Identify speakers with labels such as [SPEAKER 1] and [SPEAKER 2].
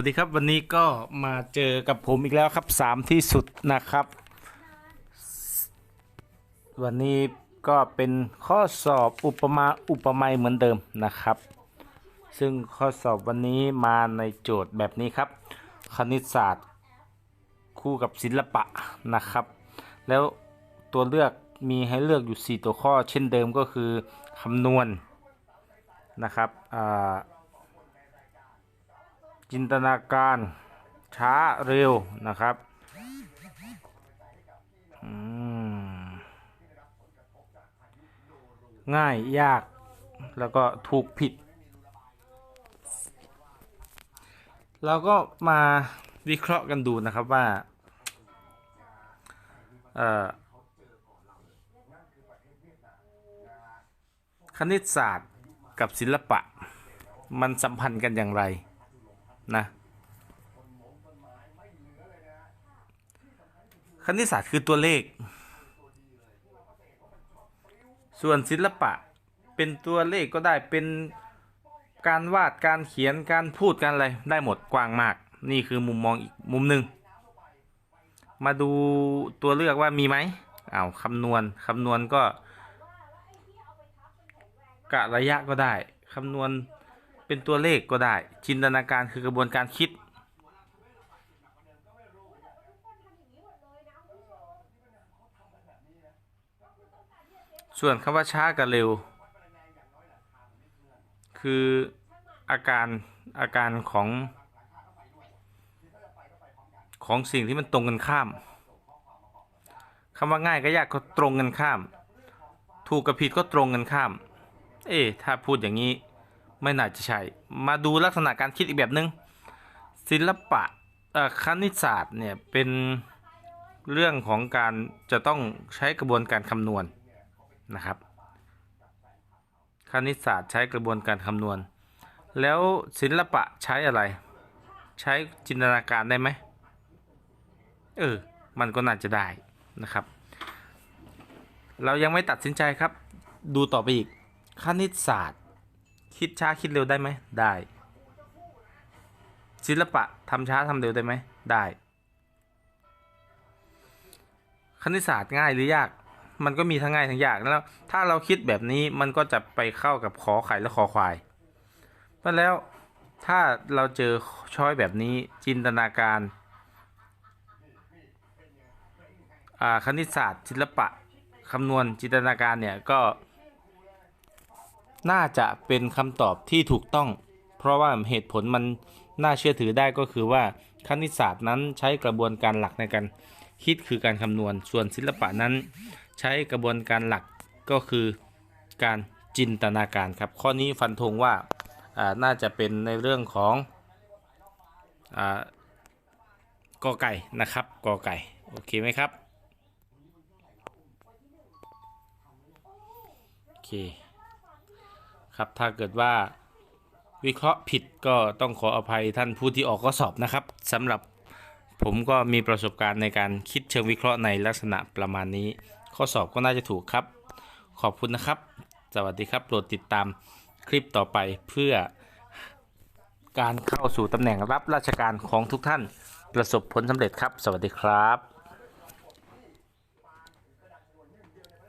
[SPEAKER 1] วัสดีครับวันนี้ก็มาเจอกับผมอีกแล้วครับสามที่สุดนะครับ วันนี้ก็เป็นข้อสอบอุปมาอุปไมยเหมือนเดิมนะครับ ซึ่งข้อสอบวันนี้มาในโจทย์แบบนี้ครับ คณิตศาสตร์ คู่กับศิลปะนะครับ แล้วตัวเลือกมีให้เลือกอยู่ 4 ตัวข้อเช่นเดิมก็คือคำนวณนะครับอ่า จินตนาการช้าเร็วนะครับง่ายยากแล้วก็ถูกผิด เราก็มาวิเคราะห์กันดูนะครับว่าคณิตศาสตร์กับศิลปะ มันสัมพันธ์กันอย่างไร นะคณิตศาสตร์คือตัวเลข ส่วนศิลปะเป็นตัวเลขก็ได้เป็นการวาดการเขียนการพูดการอะไรได้หมดกว้างมาก นี่คือมุมมองอีกมุมหนึ่งมาดูตัวเลือกว่ามีไหมอ้าวคำนวณคำนวณก็กะระยะก็ได้คำนวณ เป็นตัวเลขก็ได้ จินตนาการคือกระบวนการคิด ส่วนคำว่าช้ากับเร็ว คืออาการอาการของของสิ่งที่มันตรงกันข้าม คำว่าง่ายกับยากก็ตรงกันข้าม ถูกกับผิดก็ตรงกันข้าม เอ๊ะถ้าพูดอย่างนี้ ไม่น่าจะใช่ มาดูลักษณะการคิดอีกแบบนึงศิลปะคณิตศาสตร์เนี่ยเป็นเรื่องของการจะต้องใช้กระบวนการคำนวณนะครับ คณิตศาสตร์ใช้กระบวนการคำนวณ แล้วศิลปะใช้อะไร ใช้จินตนาการได้ไหมเออ มันก็น่าจะได้นะครับ เรายังไม่ตัดสินใจครับ ดูต่อไปอีก คณิตศาสตร์ คิดช้าคิดเร็วได้ไหมได้ ศิลปะทำช้าทำเร็วได้ไหมได้ คณิตศาสตร์ง่ายหรือยาก มันก็มีทั้งง่ายทั้งยากแล้ว ถ้าเราคิดแบบนี้มันก็จะไปเข้ากับขอไข่และขอควายเพราะแล้วถ้าเราเจอช้อยแบบนี้จินตนาการอ่าคณิตศาสตร์ศิลปะคำนวณจินตนาการเนี่ยก็ น่าจะเป็นคำตอบที่ถูกต้อง เพราะว่าเหตุผลมันน่าเชื่อถือได้ก็คือว่าคณิตศาสตร์นั้นใช้กระบวนการหลักในการคิดคือการคำนวณ ส่วนศิลปะนั้น ใช้กระบวนการหลักก็คือการจินตนาการครับ ข้อนี้ฟันธงว่าน่าจะเป็นในเรื่องของอกอไก่นะครับกอไก่ โอเคไหมครับ โอเค ครับถ้าเกิดว่าวิเคราะห์ผิดก็ต้องขออภัยท่านผู้ที่ออกข้อสอบนะครับสำหรับผมก็มีประสบการณ์ในการคิดเชิงวิเคราะห์ในลักษณะประมาณนี้ ข้อสอบก็น่าจะถูกครับ ขอบคุณนะครับ สวัสดีครับโปรดติดตามคลิปต่อไปเพื่อการเข้าสู่ตำแหน่งรับราชการของทุกท่านประสบผลสำเร็จครับ สวัสดีครับ